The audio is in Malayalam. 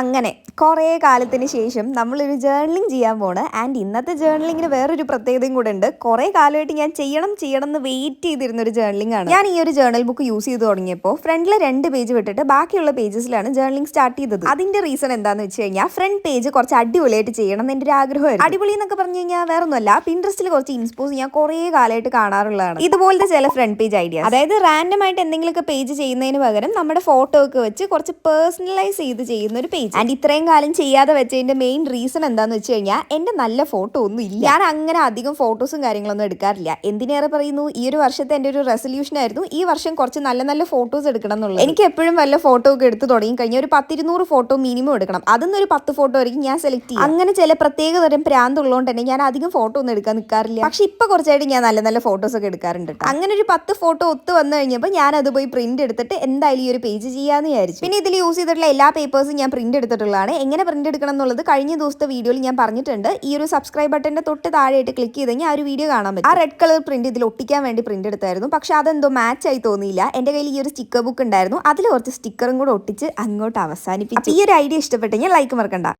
അങ്ങനെ കുറേ കാലത്തിന് ശേഷം നമ്മളൊരു ജേർണലിംഗ് ചെയ്യാൻ പോണ്. ആൻഡ് ഇന്നത്തെ ജേർണലിങ്ങിന് വേറൊരു പ്രത്യേകതയും കൂടെ ഉണ്ട്. കുറേ കാലമായിട്ട് ഞാൻ ചെയ്യണം ചെയ്യണം എന്ന് വെയിറ്റ് ചെയ്തിരുന്ന ഒരു ജേർണലിംഗ് ആണ്. ഞാൻ ഈ ഒരു ജേർണൽ ബുക്ക് യൂസ് ചെയ്ത് തുടങ്ങിയപ്പോൾ ഫ്രണ്ടിലെ രണ്ട് പേജ് വിട്ടിട്ട് ബാക്കിയുള്ള പേജസിലാണ് ജേർണലിംഗ് സ്റ്റാർട്ട് ചെയ്തത്. അതിന്റെ റീസൺ എന്താന്ന് വെച്ച് കഴിഞ്ഞാൽ ഫ്രണ്ട് പേജ് കുറച്ച് അടിപൊളിയായിട്ട് ചെയ്യണം എന്ന് എന്റെ ഒരു ആഗ്രഹമായിരുന്നു. അടിപൊളി എന്നൊക്കെ പറഞ്ഞു കഴിഞ്ഞാൽ വേറെ ഒന്നുമല്ല പിൻട്രസ്റ്റിൽ കുറച്ച് ഇൻസ്പോസ് ഞാൻ കുറേ കാലമായിട്ട് കാണാറുള്ളതാണ്. ഇതുപോലത്തെ ചില ഫ്രണ്ട് പേജ് ഐഡിയ അതായത് റാൻഡമായിട്ട് എന്തെങ്കിലുമൊക്കെ പേജ് ചെയ്യുന്നതിന് പകരം നമ്മുടെ ഫോട്ടോ ഒക്കെ വെച്ച് കുറച്ച് പേഴ്സണലൈസ് ചെയ്ത് ചെയ്യുന്ന ഒരു പേജ് ആൻഡ് ഇത്രയും കാലം ചെയ്യാതെ വെച്ചതിന്റെ മെയിൻ റീസൺ എന്താന്ന് വെച്ച് കഴിഞ്ഞാൽ എന്റെ നല്ല ഫോട്ടോ ഒന്നും ഇല്ല. ഞാൻ അങ്ങനെ അധികം ഫോട്ടോസും കാര്യങ്ങളൊന്നും എടുക്കാറില്ല. എന്തിനേറെ പറയുന്നു? ഈ ഒരു വർഷത്തെ എന്റെ ഒരു റെസൊല്യൂഷൻ ആയിരുന്നു ഈ വർഷം കുറച്ച് നല്ല നല്ല ഫോട്ടോസ് എടുക്കണം എന്നുള്ളത്. എനിക്ക് എപ്പോഴും വല്ല ഫോട്ടോ ഒക്കെ എടുത്ത് തുടങ്ങി കഴിഞ്ഞാൽ ഒരു പത്തിരുന്നൂറ് ഫോട്ടോ മിനിമം എടുക്കണം. അതൊന്നും ഒരു പത്ത് ഫോട്ടോ ആയിരിക്കും ഞാൻ സെലക്ട് ചെയ്യും അങ്ങനെ ചില പ്രത്യേക തരം പ്രാന്ത് ഉള്ളതുകൊണ്ട് തന്നെ ഞാൻ അധികം ഫോട്ടോ ഒന്നും എടുക്കാൻ നിൽക്കാറില്ല പക്ഷെ ഇപ്പൊ കുറച്ചായിട്ട് ഞാൻ നല്ല നല്ല ഫോട്ടോസ് ഒക്കെ എടുക്കാറുണ്ട്. അങ്ങനെ ഒരു പത്ത് ഫോട്ടോ ഒത്ത് വന്നു കഴിഞ്ഞപ്പോൾ ഞാൻ അത് പോയി പ്രിന്റ് എടുത്തിട്ട് എന്തായാലും ഈ ഒരു പേജ് ചെയ്യാന്ന് വിചാരിച്ചു. പിന്നെ ഇതിൽ യൂസ് ചെയ്തിട്ടുള്ള എല്ലാ പേപ്പേഴ്സും ഞാൻ പ്രിന്റ് എടുത്തിട്ടുള്ളതാണ്. എങ്ങനെ പ്രിന്റ് എടുക്കണം എന്നുള്ളത് കഴിഞ്ഞ ദിവസത്തെ വീഡിയോയിൽ ഞാൻ പറഞ്ഞിട്ടുണ്ട്. ഈ ഒരു സബ്സ്ക്രൈബ് ബട്ടന്റെ തൊട്ട് താഴെയായിട്ട് ക്ലിക്ക് ചെയ്ത് കഴിഞ്ഞാൽ ആ ഒരു വീഡിയോ കാണാൻ പറ്റും. ആ റെഡ് കളർ പ്രിന്റ് ഇതിൽ ഒട്ടിക്കാൻ വേണ്ടി പ്രിന്റ് എടുത്തായിരുന്നു. പക്ഷെ അതെന്തോ മാച്ച് ആയി തോന്നിയില്ല. എന്റെ കയ്യിൽ ഈ ഒരു സ്റ്റിക്കർ ബുക്ക് ഉണ്ടായിരുന്നു. അതിൽ കുറച്ച് സ്റ്റിക്കറും കൂടെ ഒട്ടിച്ച് അങ്ങോട്ട് അവസാനിപ്പിച്ചു. ഈ ഒരു ഐഡിയ ഇഷ്ടപ്പെട്ടെങ്കിൽ ലൈക്ക് മറക്കണ്ട.